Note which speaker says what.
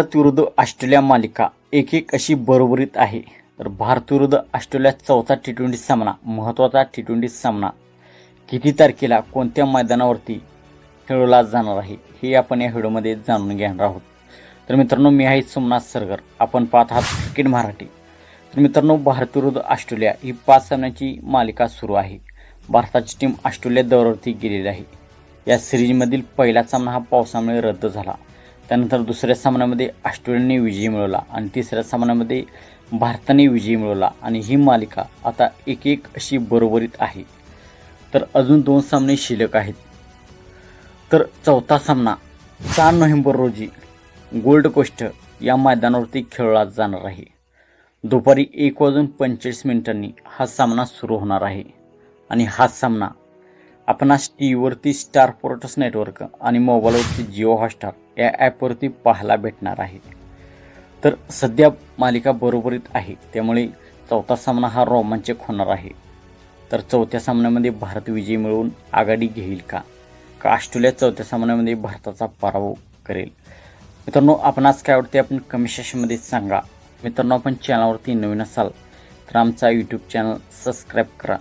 Speaker 1: भारत विरुद्ध ऑस्ट्रेलिया मालिका एक एक अशी बरोबरीत आहे. तर भारत विरुद्ध ऑस्ट्रेलिया चौथा टी ट्वेंटी सामना महत्त्वाचा टी ट्वेंटी सामना. किती तारखेला कोणत्या मैदानावरती खेळवला जाणार आहे हे आपण या व्हिडिओमध्ये जाणून घेणार आहोत. तर मित्रांनो मी आहे सोमनाथ सरगर. आपण पाहत आहात क्रिकेट मराठी. तर मित्रांनो भारत विरुद्ध ऑस्ट्रेलिया ही पाच सामन्याची मालिका सुरू आहे. भारताची टीम ऑस्ट्रेलिया दौऱ्यावरती गेलेली आहे. या सिरीजमधील पहिला सामना हा पावसामुळे रद्द झाला. त्यानंतर दुसऱ्या सामन्यामध्ये ऑस्ट्रेलियाने विजय मिळवला आणि तिसऱ्या सामन्यामध्ये भारताने विजय मिळवला आणि ही मालिका आता एक एक अशी बरोबरीत आहे. तर अजून दोन सामने शिल्लक आहेत. तर चौथा सामना चार नोव्हेंबर रोजी गोल्ड कोस्ट या मैदानावरती खेळला जाणार आहे. दुपारी एक वाजून पंचेचाळीस मिनिटांनी हा सामना सुरू होणार आहे. आणि हा सामना आपणास टी व्हीवरती स्टार पोर्टस नेटवर्क आणि मोबाईलवरती जिओ हॉटस्टार या ॲपवरती पाहायला भेटणार आहे. तर सध्या मालिका बरोबरीत आहे त्यामुळे चौथा सामना हा रोमांचक होणार आहे. तर चौथ्या सामन्यामध्ये भारत विजय मिळवून आघाडी घेईल का? का ऑस्ट्रेलिया चौथ्या सामन्यामध्ये भारताचा पराभव करेल? मित्रांनो आपणास काय वाटते आपण कमेंट सेक्शनमध्ये सांगा. मित्रांनो आपण चॅनलवरती नवीन असाल तर आमचा यूट्यूब चॅनल सबस्क्राईब करा.